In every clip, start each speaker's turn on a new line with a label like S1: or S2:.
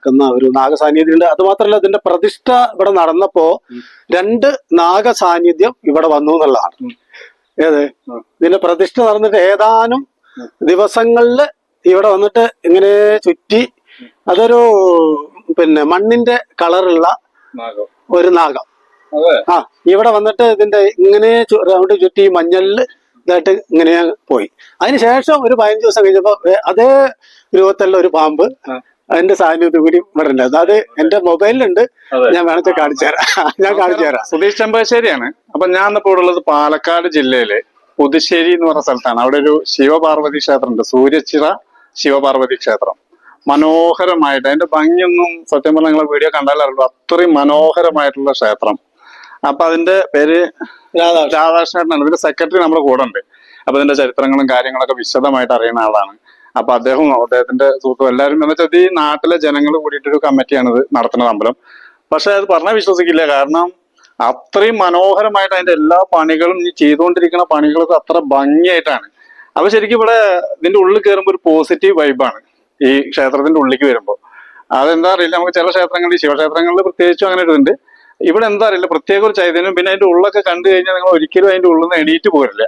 S1: നടക്കുന്ന ഒരു അത് അതുമാത്രമല്ല ഇതിന്റെ പ്രതിഷ്ഠ ഇവിടെ നടന്നപ്പോ രണ്ട് നാഗസാന്നിധ്യം ഇവിടെ വന്നു എന്നുള്ളതാണ് ഏത് ഇതിന്റെ പ്രതിഷ്ഠ നടന്നിട്ട് ഏതാനും ദിവസങ്ങളിൽ ഇവിടെ വന്നിട്ട് ഇങ്ങനെ ചുറ്റി അതൊരു പിന്നെ മണ്ണിന്റെ കളറുള്ള ഒരു നാഗം ആ ഇവിടെ വന്നിട്ട് ഇതിന്റെ ഇങ്ങനെ റൗണ്ട് ചുറ്റി മഞ്ഞളിൽ ഇതായിട്ട് ഇങ്ങനെ പോയി അതിനുശേഷം ഒരു പതിനഞ്ച് ദിവസം കഴിഞ്ഞപ്പോ അതേ രൂപത്തിലുള്ള ഒരു പാമ്പ് അതിന്റെ സാന്നിധ്യം കൂടി ഇവിടെ ഉണ്ട് അത് എന്റെ മൊബൈലിലുണ്ട് ഞാൻ വേണമെങ്കിൽ കാണിച്ചു തരാം ഞാൻ കാണിച്ചു തരാം
S2: സുധീഷ് ചെമ്പാശ്ശേരിയാണ് അപ്പൊ ഞാൻ ഇന്നിപ്പോ ഉള്ളത് പാലക്കാട് ജില്ലയിലെ പുതുശ്ശേരി എന്ന് പറഞ്ഞ സ്ഥലത്താണ് അവിടെ ഒരു ശിവപാർവതി ക്ഷേത്രമുണ്ട് സൂര്യച്ചിറ ശിവപാർവതി ക്ഷേത്രം മനോഹരമായിട്ട് അതിന്റെ ഭംഗിയൊന്നും സത്യം പറഞ്ഞ നിങ്ങളെ വീഡിയോ കണ്ടാലറിയുള്ളൂ അത്രയും മനോഹരമായിട്ടുള്ള ക്ഷേത്രം അപ്പൊ അതിന്റെ പേര് രാധാകൃഷ്ണേട്ടനാണ് ഇതിന്റെ സെക്രട്ടറി നമ്മുടെ കൂടെ ഉണ്ട് അപ്പൊ ഇതിന്റെ ചരിത്രങ്ങളും കാര്യങ്ങളൊക്കെ വിശദമായിട്ട് അറിയുന്ന ആളാണ് അപ്പൊ അദ്ദേഹവും അദ്ദേഹത്തിന്റെ സുഹൃത്തും എല്ലാവരും എന്ന് വെച്ചാൽ ഈ നാട്ടിലെ ജനങ്ങൾ കൂടിയിട്ടൊരു കമ്മിറ്റിയാണിത് നടത്തുന്നത് അമ്പലം പക്ഷെ അത് പറഞ്ഞാൽ വിശ്വസിക്കില്ല കാരണം അത്രയും മനോഹരമായിട്ട് അതിന്റെ എല്ലാ പണികളും ഈ ചെയ്തുകൊണ്ടിരിക്കുന്ന പണികളൊക്കെ അത്ര ഭംഗിയായിട്ടാണ് അപ്പൊ ശരിക്കും ഇവിടെ ഇതിന്റെ ഉള്ളിൽ കയറുമ്പോൾ ഒരു പോസിറ്റീവ് വൈബാണ് ഈ ക്ഷേത്രത്തിന്റെ ഉള്ളിലേക്ക് വരുമ്പോൾ അതെന്താ അറിയില്ല നമുക്ക് ചില ക്ഷേത്രങ്ങളിൽ ശിവക്ഷേത്രങ്ങളിൽ പ്രത്യേകിച്ചും അങ്ങനെ ഒരു ഇവിടെ എന്താ അറിയില്ല പ്രത്യേക ഒരു ചൈതന്യം പിന്നെ അതിന്റെ ഉള്ളൊക്കെ കണ്ടു കഴിഞ്ഞാൽ നിങ്ങൾ ഒരിക്കലും അതിന്റെ ഉള്ളിൽ നിന്ന് എണീറ്റ് പോരില്ല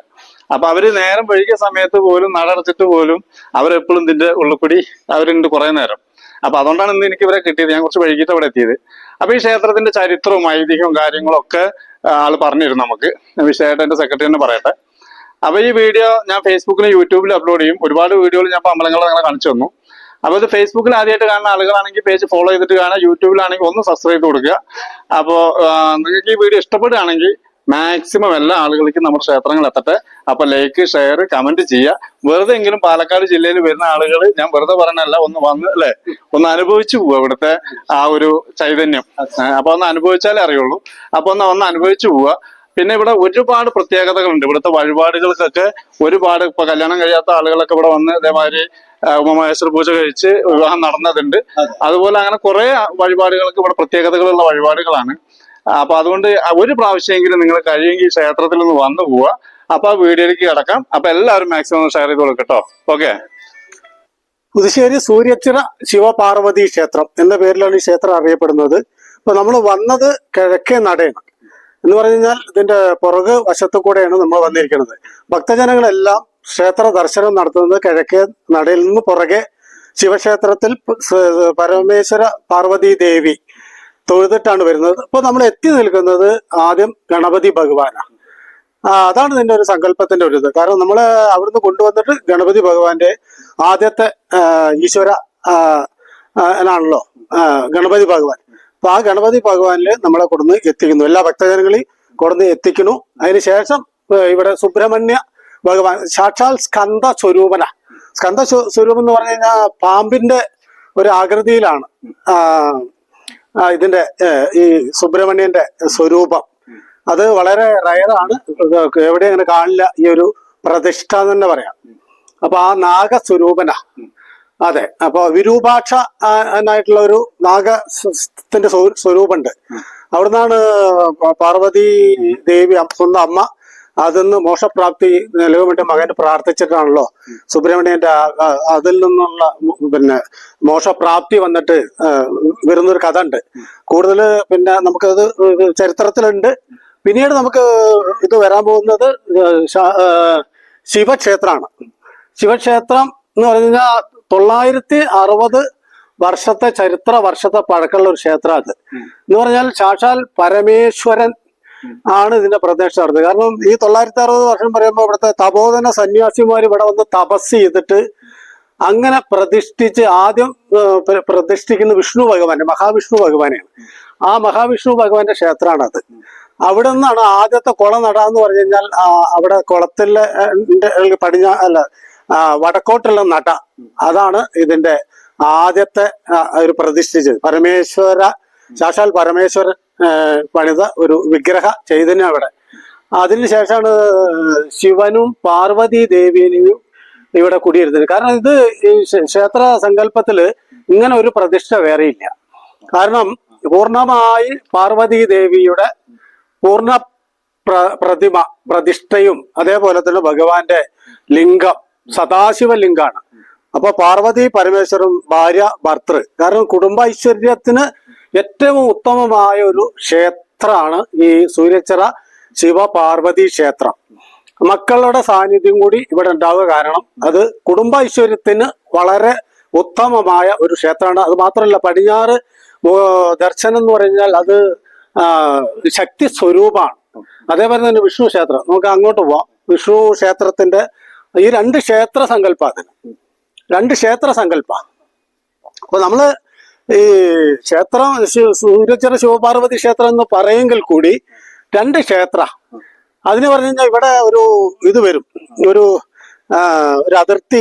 S2: അപ്പൊ അവര് നേരം വൈകിയ സമയത്ത് പോലും നടടച്ചിട്ട് പോലും അവരെപ്പോഴും ഇതിന്റെ ഉള്ളിൽക്കൂടി അവരുണ്ട് കുറെ നേരം അപ്പൊ അതുകൊണ്ടാണ് ഇന്ന് എനിക്ക് ഇവരെ കിട്ടിയത് ഞാൻ കുറച്ച് വൈകിട്ട് അവിടെ എത്തിയത് അപ്പൊ ഈ ക്ഷേത്രത്തിന്റെ ചരിത്രവും ഐതിഹ്യവും കാര്യങ്ങളും ഒക്കെ ആള് പറഞ്ഞിരുന്നു നമുക്ക് വിഷയമായിട്ട് എന്റെ സെക്രട്ടറി തന്നെ പറയട്ടെ അപ്പൊ ഈ വീഡിയോ ഞാൻ ഫേസ്ബുക്കിലും യൂട്യൂബിലും അപ്ലോഡ് ചെയ്യും ഒരുപാട് വീഡിയോകൾ ഞാൻ അമ്പലങ്ങളെ നിങ്ങളെ കാണിച്ചു തന്നു അപ്പോൾ ഇത് ഫേസ്ബുക്കിൽ ആദ്യമായിട്ട് കാണുന്ന ആളുകളാണെങ്കിൽ പേജ് ഫോളോ ചെയ്തിട്ട് കാണാം യൂട്യൂബിലാണെങ്കിൽ ഒന്ന് സബ്സ്ക്രൈബ് ചെയ്ത് കൊടുക്കുക അപ്പോൾ നിങ്ങൾക്ക് ഈ വീഡിയോ ഇഷ്ടപ്പെടുകയാണെങ്കിൽ മാക്സിമം എല്ലാ ആളുകൾക്കും നമ്മുടെ ക്ഷേത്രങ്ങൾ എത്തട്ടെ അപ്പൊ ലൈക്ക് ഷെയർ കമന്റ് ചെയ്യുക വെറുതെ എങ്കിലും പാലക്കാട് ജില്ലയിൽ വരുന്ന ആളുകൾ ഞാൻ വെറുതെ പറഞ്ഞല്ല ഒന്ന് വന്ന് അല്ലെ ഒന്ന് അനുഭവിച്ചു പോവുക ഇവിടുത്തെ ആ ഒരു ചൈതന്യം അപ്പൊ ഒന്ന് അനുഭവിച്ചാലേ അറിയുള്ളൂ അപ്പൊ ഒന്ന് ഒന്ന് അനുഭവിച്ചു പോവുക പിന്നെ ഇവിടെ ഒരുപാട് പ്രത്യേകതകളുണ്ട് ഇവിടുത്തെ വഴിപാടുകൾക്കൊക്കെ ഒരുപാട് ഇപ്പൊ കല്യാണം കഴിയാത്ത ആളുകളൊക്കെ ഇവിടെ വന്ന് അതേമാതിരി ഉമമഹേശ്വര പൂജ കഴിച്ച് വിവാഹം നടന്നതുണ്ട് അതുപോലെ അങ്ങനെ കുറെ വഴിപാടുകൾക്ക് ഇവിടെ പ്രത്യേകതകളുള്ള വഴിപാടുകളാണ് അപ്പൊ അതുകൊണ്ട് ഒരു പ്രാവശ്യമെങ്കിലും നിങ്ങൾ കഴിയുമെങ്കിൽ ക്ഷേത്രത്തിൽ ഒന്ന് വന്നു പോവുക അപ്പൊ ആ വീഡിയോയിലേക്ക് കിടക്കാം അപ്പൊ എല്ലാവരും മാക്സിമം ഷെയർ ചെയ്ത് കൊടുക്കട്ടോ ഓക്കെ
S1: പുതുശ്ശേരി സൂര്യച്ചിറ ശിവപാർവതി ക്ഷേത്രം എന്ന പേരിലാണ് ഈ ക്ഷേത്രം അറിയപ്പെടുന്നത് ഇപ്പൊ നമ്മൾ വന്നത് കിഴക്കേ നടയാണ് എന്ന് പറഞ്ഞു കഴിഞ്ഞാൽ ഇതിന്റെ പുറക് വശത്തു കൂടെയാണ് നമ്മൾ വന്നിരിക്കുന്നത് ഭക്തജനങ്ങളെല്ലാം ക്ഷേത്ര ദർശനം നടത്തുന്നത് കിഴക്കേ നടയിൽ നിന്ന് പുറകെ ശിവക്ഷേത്രത്തിൽ പരമേശ്വര പാർവതി ദേവി തൊഴുതിട്ടാണ് വരുന്നത് അപ്പൊ നമ്മൾ എത്തി നിൽക്കുന്നത് ആദ്യം ഗണപതി ഭഗവാനാണ് അതാണ് നിന്റെ ഒരു സങ്കല്പത്തിന്റെ ഒരു ഇത് കാരണം നമ്മൾ അവിടുന്ന് കൊണ്ടുവന്നിട്ട് ഗണപതി ഭഗവാന്റെ ആദ്യത്തെ ഈശ്വര ആണല്ലോ ഗണപതി ഭഗവാൻ അപ്പൊ ആ ഗണപതി ഭഗവാനില് നമ്മളെ കൊടുന്ന് എത്തിക്കുന്നു എല്ലാ ഭക്തജനങ്ങളെയും കൊടുന്ന് എത്തിക്കുന്നു അതിനുശേഷം ഇവിടെ സുബ്രഹ്മണ്യ ഭഗവാൻ സാക്ഷാൽ സ്കന്ദ സ്വരൂപന സ്കന്ദ സ്വരൂപം എന്ന് പറഞ്ഞു കഴിഞ്ഞാൽ പാമ്പിന്റെ ഒരു ആകൃതിയിലാണ് ഇതിന്റെ ഈ സുബ്രഹ്മണ്യന്റെ സ്വരൂപം അത് വളരെ റയറാണ് എവിടെ അങ്ങനെ കാണില്ല ഈ ഒരു പ്രതിഷ്ഠ തന്നെ പറയാം അപ്പൊ ആ നാഗസ്വരൂപന അതെ അപ്പൊ വിരൂപാക്ഷ ആയിട്ടുള്ള ഒരു നാഗത്തിന്റെ സ്വരൂപമുണ്ട് അവിടുന്നാണ് പാർവതി ദേവി സ്വന്തം അമ്മ അതിന്ന് മോക്ഷപ്രാപ്തി നിലവിട്ട് മകൻ പ്രാർത്ഥിച്ചിട്ടാണല്ലോ സുബ്രഹ്മണ്യന്റെ അതിൽ നിന്നുള്ള പിന്നെ മോക്ഷപ്രാപ്തി വന്നിട്ട് വരുന്നൊരു കഥ ഉണ്ട് കൂടുതൽ പിന്നെ നമുക്കത് ചരിത്രത്തിലുണ്ട് പിന്നീട് നമുക്ക് ഇത് വരാൻ പോകുന്നത് ശിവക്ഷേത്രമാണ് ശിവക്ഷേത്രം എന്ന് പറഞ്ഞു കഴിഞ്ഞാൽ തൊള്ളായിരത്തി അറുപത് വർഷത്തെ ചരിത്ര വർഷത്തെ പഴക്കമുള്ള ഒരു ക്ഷേത്രം അത് എന്ന് പറഞ്ഞാൽ സാക്ഷാൽ പരമേശ്വരൻ ആണ് ഇതിന്റെ പ്രത്യക്ഷാർത്ഥം കാരണം ഈ തൊള്ളായിരത്തി അറുപത് വർഷം പറയുമ്പോൾ ഇവിടുത്തെ തപോധന സന്യാസിമാർ ഇവിടെ വന്ന് തപസ് ചെയ്തിട്ട് അങ്ങനെ പ്രതിഷ്ഠിച്ച് ആദ്യം പ്രതിഷ്ഠിക്കുന്ന വിഷ്ണു ഭഗവാന്റെ മഹാവിഷ്ണു ഭഗവാനെയാണ് ആ മഹാവിഷ്ണു ഭഗവാന്റെ ക്ഷേത്രമാണ് അത് അവിടെ നിന്നാണ് ആദ്യത്തെ കുളം നട എന്ന് പറഞ്ഞു കഴിഞ്ഞാൽ അവിടെ കുളത്തിലെ പടിഞ്ഞ അല്ല വടക്കോട്ടുള്ള നട അതാണ് ഇതിന്റെ ആദ്യത്തെ ഒരു പ്രതിഷ്ഠിച്ചത് പരമേശ്വര ശാശാൽ പരമേശ്വരൻ പണിത ഒരു വിഗ്രഹ ചൈതന്യം അവിടെ അതിനുശേഷമാണ് ശിവനും പാർവതി ദേവിയും ഇവിടെ കുടിയിരുന്നത് കാരണം ഇത് ഈ ക്ഷേത്ര സങ്കല്പത്തില് ഇങ്ങനെ ഒരു പ്രതിഷ്ഠ വേറെയില്ല കാരണം പൂർണമായി പാർവതി ദേവിയുടെ പൂർണ്ണ പ്ര പ്രതിമ പ്രതിഷ്ഠയും അതേപോലെ തന്നെ ഭഗവാന്റെ ലിംഗം സദാശിവ ലിംഗാണ് അപ്പൊ പാർവതി പരമേശ്വരൻ ഭാര്യ ഭർത്തൃ കാരണം കുടുംബ ഐശ്വര്യത്തിന് ഏറ്റവും ഉത്തമമായ ഒരു ക്ഷേത്രമാണ് ഈ സൂര്യച്ചിറ പാർവതി ക്ഷേത്രം മക്കളുടെ സാന്നിധ്യം കൂടി ഇവിടെ ഉണ്ടാവുക കാരണം അത് കുടുംബ ഐശ്വര്യത്തിന് വളരെ ഉത്തമമായ ഒരു ക്ഷേത്രമാണ് അത് മാത്രമല്ല പടിഞ്ഞാറ് ദർശനം എന്ന് പറഞ്ഞാൽ അത് ശക്തി സ്വരൂപമാണ് അതേപോലെ തന്നെ വിഷ്ണു ക്ഷേത്രം നമുക്ക് അങ്ങോട്ട് പോവാം വിഷ്ണു ക്ഷേത്രത്തിന്റെ ഈ രണ്ട് ക്ഷേത്ര സങ്കല്പ രണ്ട് ക്ഷേത്ര സങ്കല്പ അപ്പൊ നമ്മള് ഈ ക്ഷേത്രം സൂര്യച്ചര ശിവപാർവതി ക്ഷേത്രം എന്ന് പറയുമെങ്കിൽ കൂടി രണ്ട് ക്ഷേത്ര അതിന് പറഞ്ഞു ഇവിടെ ഒരു ഇത് വരും ഒരു ഒരു അതിർത്തി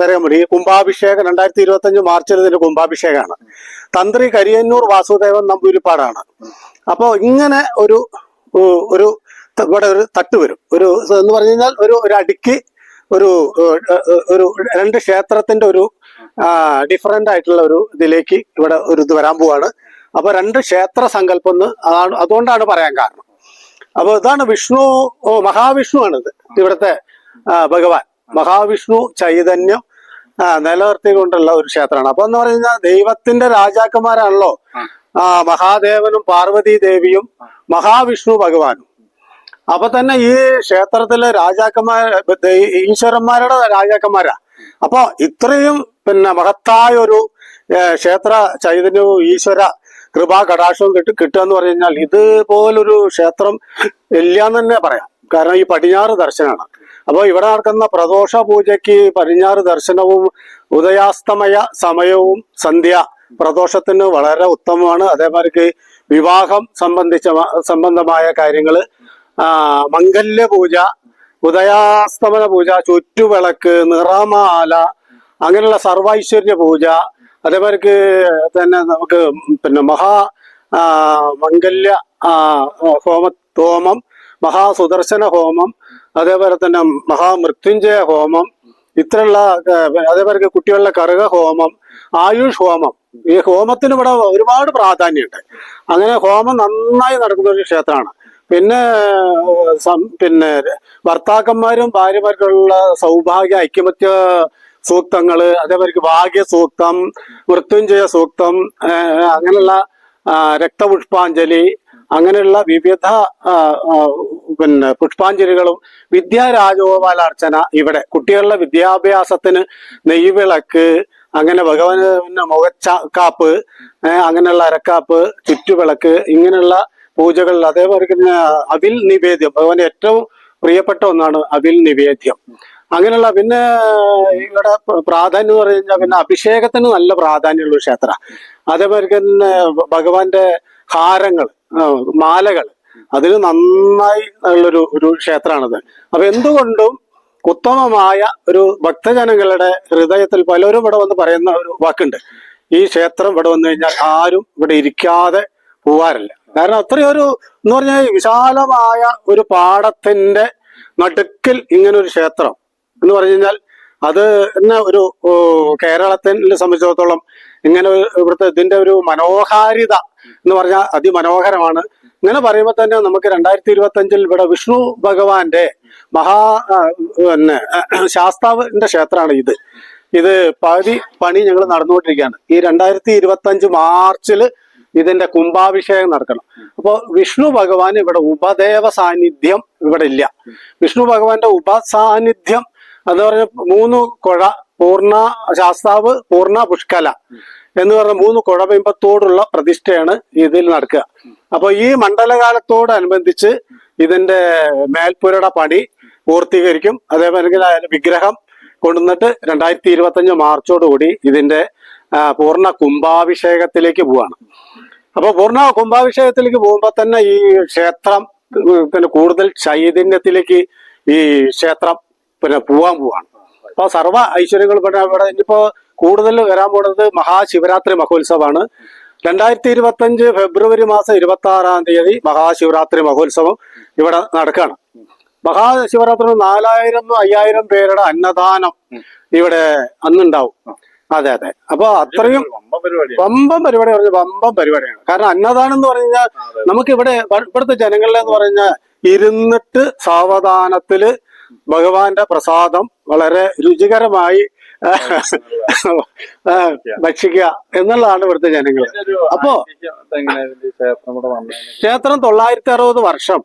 S1: വരെ മതി കുംഭാഭിഷേകം രണ്ടായിരത്തി ഇരുപത്തി അഞ്ച് മാർച്ചിൽ ഇതിന്റെ കുംഭാഭിഷേകമാണ് തന്ത്രി കരിയന്നൂർ വാസുദേവൻ നമ്പൂരിപ്പാടാണ് അപ്പോൾ ഇങ്ങനെ ഒരു ഒരു ഇവിടെ ഒരു തട്ട് വരും ഒരു എന്ന് പറഞ്ഞു കഴിഞ്ഞാൽ ഒരു ഒരു അടുക്കി ഒരു ഒരു രണ്ട് ക്ഷേത്രത്തിന്റെ ഒരു ഡിഫറെന്റ് ആയിട്ടുള്ള ഒരു ഇതിലേക്ക് ഇവിടെ ഒരു ഇത് വരാൻ പോവാണ് അപ്പൊ രണ്ട് ക്ഷേത്ര സങ്കല്പം എന്ന് അതാണ് അതുകൊണ്ടാണ് പറയാൻ കാരണം അപ്പോൾ ഇതാണ് വിഷ്ണു മഹാവിഷ്ണുവാണിത് ഇവിടുത്തെ ഭഗവാൻ മഹാവിഷ്ണു ചൈതന്യം കൊണ്ടുള്ള ഒരു ക്ഷേത്രമാണ് അപ്പൊ എന്ന് പറഞ്ഞു കഴിഞ്ഞാൽ ദൈവത്തിന്റെ രാജാക്കന്മാരാണല്ലോ മഹാദേവനും പാർവതി ദേവിയും മഹാവിഷ്ണു ഭഗവാനും അപ്പൊ തന്നെ ഈ ക്ഷേത്രത്തിലെ രാജാക്കന്മാർ ഈശ്വരന്മാരുടെ രാജാക്കന്മാരാ അപ്പൊ ഇത്രയും പിന്നെ മഹത്തായ ഒരു ക്ഷേത്ര ചൈതന്യവും ഈശ്വര കൃപാ കടാക്ഷവും കിട്ടും കിട്ടുക എന്ന് പറഞ്ഞു കഴിഞ്ഞാൽ ഇതുപോലൊരു ക്ഷേത്രം ഇല്ലാന്ന് തന്നെ പറയാം കാരണം ഈ പടിഞ്ഞാറ് ദർശനമാണ് അപ്പോൾ ഇവിടെ നടക്കുന്ന പ്രദോഷ പൂജയ്ക്ക് പടിഞ്ഞാറ് ദർശനവും ഉദയാസ്തമയ സമയവും സന്ധ്യ പ്രദോഷത്തിന് വളരെ ഉത്തമമാണ് അതേമാതിരിക്ക് വിവാഹം സംബന്ധിച്ച സംബന്ധമായ കാര്യങ്ങള് മംഗല്യ പൂജ ഉദയാസ്തമന പൂജ ചുറ്റുവിളക്ക് നിറമാല അങ്ങനെയുള്ള സർവൈശ്വര്യ പൂജ അതേപോലെ തന്നെ നമുക്ക് പിന്നെ മഹാ മംഗല്യ ഹോമ ഹോമം മഹാസുദർശന ഹോമം അതേപോലെ തന്നെ മഹാമൃത്യുഞ്ജയ ഹോമം ഇത്രയുള്ള അതേപോലെ കുട്ടികളുടെ കറുക ഹോമം ആയുഷ് ഹോമം ഈ ഹോമത്തിന് ഇവിടെ ഒരുപാട് പ്രാധാന്യമുണ്ട് അങ്ങനെ ഹോമം നന്നായി നടക്കുന്ന ഒരു ക്ഷേത്രമാണ് പിന്നെ പിന്നെ ഭർത്താക്കന്മാരും ഭാര്യമാർക്കുള്ള സൗഭാഗ്യ ഐക്യമത്യ സൂക്തങ്ങള് അതേപോലെ ഭാഗ്യ സൂക്തം മൃത്യുഞ്ജയ സൂക്തം അങ്ങനെയുള്ള രക്തപുഷ്പാഞ്ജലി അങ്ങനെയുള്ള വിവിധ പിന്നെ പുഷ്പാഞ്ജലികളും വിദ്യാരാജഗോപാലാർച്ചന ഇവിടെ കുട്ടികളുടെ വിദ്യാഭ്യാസത്തിന് നെയ്വിളക്ക് അങ്ങനെ ഭഗവാന് പിന്നെ കാപ്പ് അങ്ങനെയുള്ള അരക്കാപ്പ് ചുറ്റുവിളക്ക് ഇങ്ങനെയുള്ള പൂജകൾ അതേപോലെ തന്നെ അവിൽ നിവേദ്യം ഭഗവാൻ ഏറ്റവും പ്രിയപ്പെട്ട ഒന്നാണ് അവിൽ നിവേദ്യം അങ്ങനെയുള്ള പിന്നെ ഇവിടെ പ്രാധാന്യം എന്ന് പറഞ്ഞു കഴിഞ്ഞാൽ പിന്നെ അഭിഷേകത്തിന് നല്ല പ്രാധാന്യമുള്ള ക്ഷേത്ര അതേപോലെ തന്നെ ഭഗവാന്റെ ഹാരങ്ങൾ മാലകൾ അതിൽ നന്നായി ഉള്ളൊരു ഒരു ക്ഷേത്രമാണത് അപ്പൊ എന്തുകൊണ്ടും ഉത്തമമായ ഒരു ഭക്തജനങ്ങളുടെ ഹൃദയത്തിൽ പലരും ഇവിടെ വന്ന് പറയുന്ന ഒരു വാക്കുണ്ട് ഈ ക്ഷേത്രം ഇവിടെ വന്നു കഴിഞ്ഞാൽ ആരും ഇവിടെ ഇരിക്കാതെ പോവാറില്ല കാരണം അത്രയൊരു എന്ന് പറഞ്ഞാൽ വിശാലമായ ഒരു പാടത്തിന്റെ നടുക്കിൽ ഇങ്ങനൊരു ക്ഷേത്രം എന്ന് പറഞ്ഞു കഴിഞ്ഞാൽ അത് തന്നെ ഒരു കേരളത്തിനെ സംബന്ധിച്ചിടത്തോളം ഇങ്ങനെ ഇവിടുത്തെ ഇതിന്റെ ഒരു മനോഹാരിത എന്ന് പറഞ്ഞാൽ അതിമനോഹരമാണ് ഇങ്ങനെ പറയുമ്പോൾ തന്നെ നമുക്ക് രണ്ടായിരത്തി ഇരുപത്തി അഞ്ചിൽ ഇവിടെ വിഷ്ണു ഭഗവാന്റെ മഹാ പിന്നെ ശാസ്താവിന്റെ ക്ഷേത്രമാണ് ഇത് ഇത് പകുതി പണി ഞങ്ങൾ നടന്നുകൊണ്ടിരിക്കുകയാണ് ഈ രണ്ടായിരത്തി ഇരുപത്തി അഞ്ച് മാർച്ചില് ഇതിന്റെ കുംഭാഭിഷേകം നടക്കണം അപ്പോൾ വിഷ്ണു ഭഗവാൻ ഇവിടെ ഉപദേവ സാന്നിധ്യം ഇവിടെ ഇല്ല വിഷ്ണു ഭഗവാന്റെ ഉപസാന്നിധ്യം അത് പറഞ്ഞ മൂന്ന് കുഴ പൂർണ്ണ ശാസ്താവ് പൂർണ്ണ പുഷ്കല എന്ന് പറഞ്ഞ മൂന്ന് കുഴബിംബത്തോടുള്ള പ്രതിഷ്ഠയാണ് ഇതിൽ നടക്കുക അപ്പൊ ഈ മണ്ഡലകാലത്തോടനുബന്ധിച്ച് ഇതിന്റെ മേൽപ്പുരയുടെ പണി പൂർത്തീകരിക്കും അതേപോലെ വിഗ്രഹം കൊണ്ടുവന്നിട്ട് രണ്ടായിരത്തി ഇരുപത്തി അഞ്ച് മാർച്ചോടുകൂടി ഇതിന്റെ പൂർണ്ണ കുംഭാഭിഷേകത്തിലേക്ക് പോവാണ് അപ്പൊ പൂർണ്ണ കുംഭാഭിഷേകത്തിലേക്ക് പോകുമ്പോ തന്നെ ഈ ക്ഷേത്രം പിന്നെ കൂടുതൽ ചൈതന്യത്തിലേക്ക് ഈ ക്ഷേത്രം പിന്നെ പോവാൻ പോവാണ് അപ്പൊ സർവ ഐശ്വര്യങ്ങൾ പിന്നെ ഇവിടെ ഇനിയിപ്പോ കൂടുതൽ വരാൻ പോകുന്നത് മഹാശിവരാത്രി മഹോത്സവമാണ് രണ്ടായിരത്തി അഞ്ച് ഫെബ്രുവരി മാസം ഇരുപത്തി ആറാം തീയതി മഹാശിവരാത്രി മഹോത്സവം ഇവിടെ നടക്കുകയാണ് മഹാശിവരാത്രി നാലായിരം അയ്യായിരം പേരുടെ അന്നദാനം ഇവിടെ അന്നുണ്ടാവും അതെ അതെ അപ്പൊ അത്രയും വമ്പം പരിപാടി പറഞ്ഞ വമ്പം പരിപാടിയാണ് കാരണം അന്നദാനം എന്ന് പറഞ്ഞു കഴിഞ്ഞാൽ നമുക്ക് ഇവിടെ ഇവിടുത്തെ ജനങ്ങളിലെന്ന് പറഞ്ഞാൽ ഇരുന്നിട്ട് സാവധാനത്തില് ഭഗവാന്റെ പ്രസാദം വളരെ രുചികരമായി ഭക്ഷിക്കുക എന്നുള്ളതാണ് ഇവിടുത്തെ ജനങ്ങൾ അപ്പോ ക്ഷേത്രം തൊള്ളായിരത്തി അറുപത് വർഷം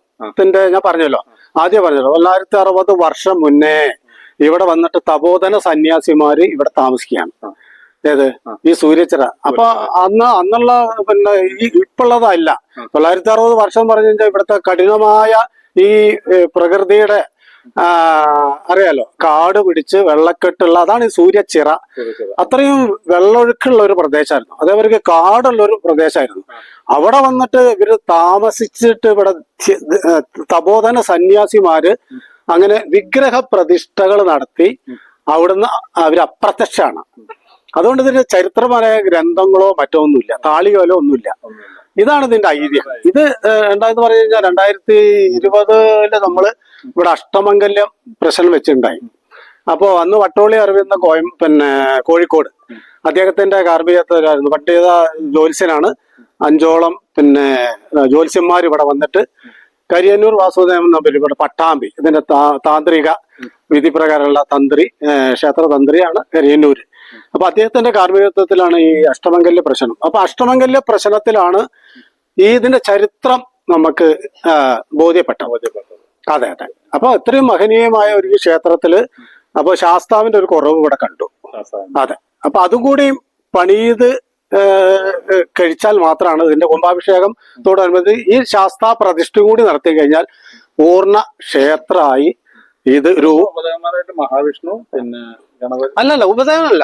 S1: ഞാൻ പറഞ്ഞല്ലോ ആദ്യം പറഞ്ഞല്ലോ തൊള്ളായിരത്തി അറുപത് വർഷം മുന്നേ ഇവിടെ വന്നിട്ട് തപോധന സന്യാസിമാര് ഇവിടെ താമസിക്കുകയാണ് ഏത് ഈ സൂര്യച്ചിറ അപ്പൊ അന്ന് അന്നുള്ള പിന്നെ ഇപ്പുള്ളതല്ല തൊള്ളായിരത്തി അറുപത് വർഷം പറഞ്ഞു കഴിഞ്ഞാൽ ഇവിടുത്തെ കഠിനമായ ഈ പ്രകൃതിയുടെ അറിയാലോ കാട് പിടിച്ച് വെള്ളക്കെട്ടുള്ള അതാണ് ഈ സൂര്യച്ചിറ അത്രയും വെള്ളൊഴുക്കുള്ള ഒരു പ്രദേശമായിരുന്നു അതേപോലെ കാടുള്ള ഒരു പ്രദേശമായിരുന്നു അവിടെ വന്നിട്ട് ഇവര് താമസിച്ചിട്ട് ഇവിടെ തപോധന സന്യാസിമാര് അങ്ങനെ വിഗ്രഹ പ്രതിഷ്ഠകൾ നടത്തി അവിടുന്ന് അവർ അതുകൊണ്ട് ഇതിന്റെ ചരിത്രപരമായ ഗ്രന്ഥങ്ങളോ മറ്റോ ഒന്നുമില്ല താളികോലോ ഒന്നുമില്ല ഇതാണ് ഇതിന്റെ ഐതിഹ്യം ഇത് എന്താന്ന് പറഞ്ഞു കഴിഞ്ഞാൽ രണ്ടായിരത്തി ഇരുപതില് നമ്മള് ഇവിടെ അഷ്ടമംഗല്യം പ്രശ്നം വെച്ചിട്ടുണ്ടായി അപ്പോൾ അന്ന് വട്ടോളി അരവിന്ദ കോയം പിന്നെ കോഴിക്കോട് അദ്ദേഹത്തിന്റെ കാർമ്മികത്വരായിരുന്നു പട്ടിക ജോത്സ്യനാണ് അഞ്ചോളം പിന്നെ ജോത്സ്യന്മാർ ഇവിടെ വന്നിട്ട് കരിയന്നൂർ വാസുദേവൻ നമ്പരിയുടെ പട്ടാമ്പി ഇതിന്റെ താന്ത്രിക വിധി പ്രകാരമുള്ള തന്ത്രി ക്ഷേത്ര തന്ത്രിയാണ് കരിയന്നൂര് അപ്പൊ അദ്ദേഹത്തിന്റെ കാർമ്മികത്വത്തിലാണ് ഈ അഷ്ടമംഗല്യ പ്രശ്നം അപ്പൊ അഷ്ടമംഗല്യ പ്രശ്നത്തിലാണ് ഈ ഇതിന്റെ ചരിത്രം നമുക്ക് ബോധ്യപ്പെട്ട അതെ അതെ അപ്പൊ ഇത്രയും മഹനീയമായ ഒരു ക്ഷേത്രത്തില് അപ്പൊ ശാസ്താവിന്റെ ഒരു കുറവ് ഇവിടെ കണ്ടു അതെ അപ്പൊ അതും കൂടി പണിയത് കഴിച്ചാൽ മാത്രമാണ് ഇതിന്റെ കുംഭാഭിഷേകം തോടനുബന്ധിച്ച് ഈ ശാസ്താ പ്രതിഷ്ഠ കൂടി നടത്തി കഴിഞ്ഞാൽ പൂർണ്ണ ക്ഷേത്രമായി ഇത് ഒരു
S2: മഹാവിഷ്ണു പിന്നെ
S1: അല്ലല്ല ഉപദേവനല്ല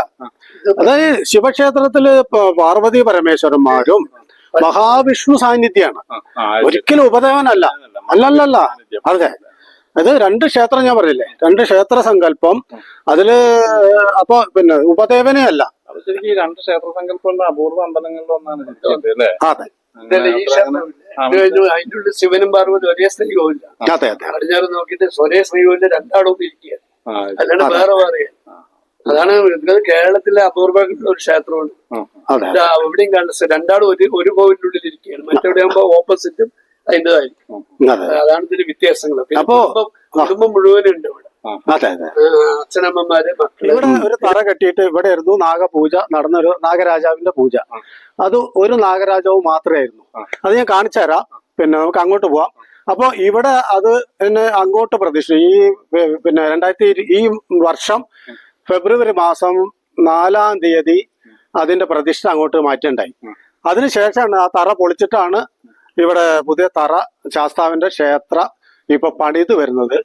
S1: അതായത് ശിവക്ഷേത്രത്തില് പാർവതി പരമേശ്വരന്മാരും മഹാവിഷ്ണു സാന്നിധ്യമാണ് ഒരിക്കലും ഉപദേവനല്ല അല്ലല്ലല്ല അതെ അത് രണ്ട് ക്ഷേത്രം ഞാൻ പറയില്ലേ രണ്ട് ക്ഷേത്ര സങ്കല്പം അതില് അപ്പൊ പിന്നെ ഉപദേവനെ അല്ല
S2: ശരിക്കും രണ്ട് ക്ഷേത്ര സങ്കല്പങ്ങളുടെ അപൂർവ അമ്പലങ്ങളിൽ ഒന്നാണ് അതെ അതിൻ്റെ ഉള്ളിൽ ശിവനും പാർവതി ഒരേ സ്നേഹവുമില്ല പടിഞ്ഞാറ് നോക്കിയിട്ട് ഒരേ സ്നേഹമില്ല രണ്ടാളും ഇരിക്കുക അല്ലാണ്ട് വേറെ വേറെ അതാണ് കേരളത്തിലെ അപൂർവമായിട്ടുള്ള ഒരു ക്ഷേത്രമാണ് അവിടെയും കണ്ട രണ്ടാളും ഒരു ഒരു കോവിലിനുള്ളിൽ ഇരിക്കുകയാണ് മറ്റെവിടെ ആകുമ്പോ ഓപ്പോസിറ്റും അതിൻ്റെതായിരിക്കും അതാണ് ഇതിന്റെ വ്യത്യാസങ്ങൾ കുടുംബം മുഴുവനുണ്ട് ഇവിടെ അച്ഛനമ്മമാര്
S1: ഇവിടെ ഒരു തറ കെട്ടിയിട്ട് ഇവിടെ ആയിരുന്നു നാഗപൂജ നടന്നൊരു നാഗരാജാവിന്റെ പൂജ അത് ഒരു നാഗരാജാവ് മാത്രമായിരുന്നു അത് ഞാൻ കാണിച്ചു തരാം പിന്നെ നമുക്ക് അങ്ങോട്ട് പോവാം അപ്പൊ ഇവിടെ അത് പിന്നെ അങ്ങോട്ട് പ്രതീക്ഷിച്ചു ഈ പിന്നെ രണ്ടായിരത്തി ഈ വർഷം ഫെബ്രുവരി മാസം നാലാം തീയതി അതിന്റെ പ്രതിഷ്ഠ അങ്ങോട്ട് മാറ്റേണ്ടായി അതിനുശേഷമാണ് ആ തറ പൊളിച്ചിട്ടാണ് ഇവിടെ പുതിയ തറ ശാസ്താവിന്റെ ക്ഷേത്ര ഇപ്പൊ പണിത് വരുന്നത്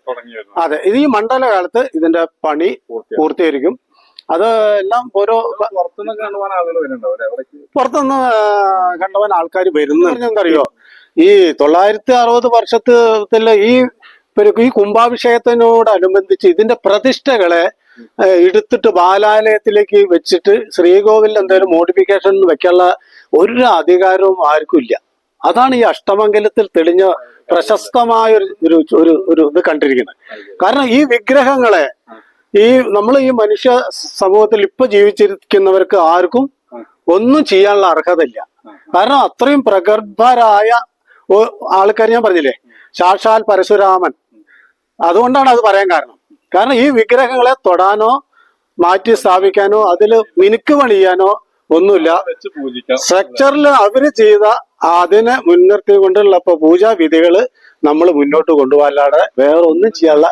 S1: അതെ ഇത് ഈ മണ്ഡല കാലത്ത് ഇതിന്റെ പണി പൂർത്തീകരിക്കും അത് എല്ലാം ഓരോ പുറത്തുനിന്ന് കണ്ടവൻ ആൾക്കാർ വരുന്നുണ്ട് എന്തറിയോ ഈ തൊള്ളായിരത്തി അറുപത് വർഷത്തിൽ ഈ ഈ കുംഭാഭിഷേകത്തിനോടനുബന്ധിച്ച് ഇതിന്റെ പ്രതിഷ്ഠകളെ എടുത്തിട്ട് ബാലാലയത്തിലേക്ക് വെച്ചിട്ട് ശ്രീകോവിൽ എന്തെങ്കിലും മോഡിഫിക്കേഷൻ വെക്കാനുള്ള ഒരു അധികാരവും ആർക്കും ഇല്ല അതാണ് ഈ അഷ്ടമംഗലത്തിൽ തെളിഞ്ഞ പ്രശസ്തമായ ഒരു ഒരു ഒരു ഇത് കണ്ടിരിക്കുന്നത് കാരണം ഈ വിഗ്രഹങ്ങളെ ഈ നമ്മൾ ഈ മനുഷ്യ സമൂഹത്തിൽ ഇപ്പൊ ജീവിച്ചിരിക്കുന്നവർക്ക് ആർക്കും ഒന്നും ചെയ്യാനുള്ള അർഹതയില്ല കാരണം അത്രയും പ്രഗത്ഭരായ ആൾക്കാർ ഞാൻ പറഞ്ഞില്ലേ സാക്ഷാൽ പരശുരാമൻ അതുകൊണ്ടാണ് അത് പറയാൻ കാരണം കാരണം ഈ വിഗ്രഹങ്ങളെ തൊടാനോ മാറ്റി സ്ഥാപിക്കാനോ അതിൽ മിനുക്ക് പണിയാനോ ഒന്നുമില്ല സ്ട്രക്ചറിൽ അവര് ചെയ്ത അതിനെ മുൻനിർത്തി കൊണ്ടുള്ള ഇപ്പൊ പൂജാ വിധികള് നമ്മൾ മുന്നോട്ട് കൊണ്ടുപോകാല്ലാതെ വേറെ ഒന്നും ചെയ്യാനുള്ള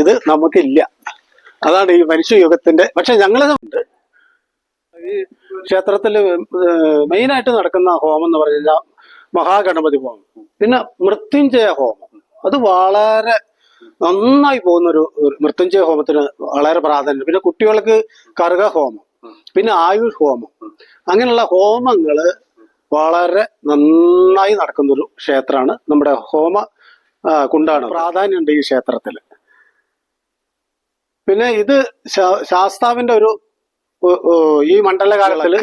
S1: ഇത് നമുക്കില്ല അതാണ് ഈ മനുഷ്യയുഗത്തിന്റെ പക്ഷെ ഞങ്ങളെ ഈ ക്ഷേത്രത്തിൽ മെയിനായിട്ട് നടക്കുന്ന ഹോമം എന്ന് പറഞ്ഞാൽ മഹാഗണപതി ഹോമം പിന്നെ മൃത്യുഞ്ജയ ഹോമം അത് വളരെ നന്നായി പോകുന്ന ഒരു മൃത്യുഞ്ജയ ഹോമത്തിന് വളരെ പ്രാധാന്യം പിന്നെ കുട്ടികൾക്ക് കറുക ഹോമം പിന്നെ ആയുഷ് ഹോമം അങ്ങനെയുള്ള ഹോമങ്ങൾ വളരെ നന്നായി നടക്കുന്നൊരു ക്ഷേത്രമാണ് നമ്മുടെ ഹോമ കുണ്ടാണ് പ്രാധാന്യമുണ്ട് ഈ ക്ഷേത്രത്തിൽ പിന്നെ ഇത് ശാസ്താവിന്റെ ഒരു ഈ മണ്ഡലകാലത്തിൽ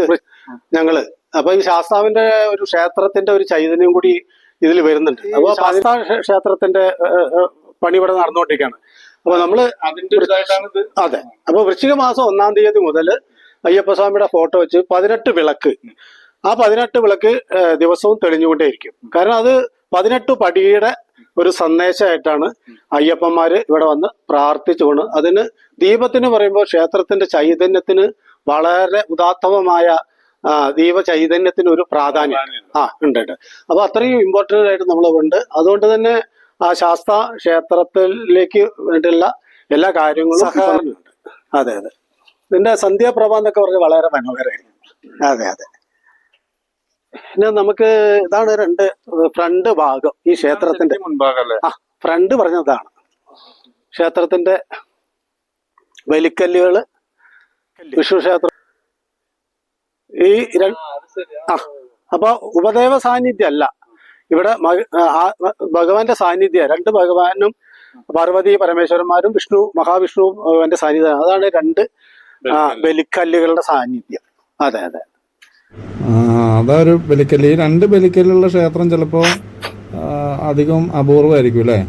S1: ഞങ്ങള് അപ്പൊ ഈ ശാസ്താവിന്റെ ഒരു ക്ഷേത്രത്തിന്റെ ഒരു ചൈതന്യം കൂടി ഇതിൽ വരുന്നുണ്ട് അപ്പൊ ശാസ്താ ക്ഷേത്രത്തിന്റെ പണി ഇവിടെ നടന്നുകൊണ്ടിരിക്കുകയാണ് അപ്പൊ നമ്മള് അതിന്റെ അതെ അപ്പൊ വൃശ്ചിക മാസം ഒന്നാം തീയതി മുതൽ അയ്യപ്പസ്വാമിയുടെ ഫോട്ടോ വെച്ച് പതിനെട്ട് വിളക്ക് ആ പതിനെട്ട് വിളക്ക് ദിവസവും തെളിഞ്ഞുകൊണ്ടേയിരിക്കും കാരണം അത് പതിനെട്ട് പടിയുടെ ഒരു സന്ദേശമായിട്ടാണ് അയ്യപ്പന്മാര് ഇവിടെ വന്ന് പ്രാർത്ഥിച്ചുകൊണ്ട് അതിന് ദീപത്തിന് പറയുമ്പോൾ ക്ഷേത്രത്തിന്റെ ചൈതന്യത്തിന് വളരെ ഉദാത്തമായ ദീപ ചൈതന്യത്തിന് ഒരു പ്രാധാന്യം ആ ഉണ്ട് ഉണ്ട് അപ്പൊ അത്രയും ഇമ്പോർട്ടൻ്റ് ആയിട്ട് നമ്മൾ ഉണ്ട് അതുകൊണ്ട് തന്നെ ആ ശാസ്ത്ര ക്ഷേത്രത്തിലേക്ക് വേണ്ടിയുള്ള എല്ലാ കാര്യങ്ങളും അതെ അതെ നിന്റെ സന്ധ്യാപ്രഭ എന്നൊക്കെ പറഞ്ഞ് വളരെ മനോഹരമായിരുന്നു അതെ അതെ പിന്നെ നമുക്ക് ഇതാണ് രണ്ട് ഫ്രണ്ട് ഭാഗം ഈ ക്ഷേത്രത്തിന്റെ ആ ഫ്രണ്ട് പറഞ്ഞതാണ് ക്ഷേത്രത്തിന്റെ വലിക്കല്ലുകൾ വിഷ്ണു ക്ഷേത്രം ഈ ആ അപ്പൊ ഉപദേവ സാന്നിധ്യം അല്ല ഇവിടെ ഭഗവാന്റെ സാന്നിധ്യം രണ്ട് ഭഗവാനും പാർവതി പരമേശ്വരന്മാരും വിഷ്ണു മഹാവിഷ്ണു അവന്റെ സാന്നിധ്യം അതാണ് രണ്ട് ബലിക്കല്ലുകളുടെ സാന്നിധ്യം അതെ അതെ
S3: അതൊരു ബലിക്കല്ല് ഈ രണ്ട് ബലിക്കല്ലുള്ള ക്ഷേത്രം ചിലപ്പോ അധികം അപൂർവമായിരിക്കും അല്ലേ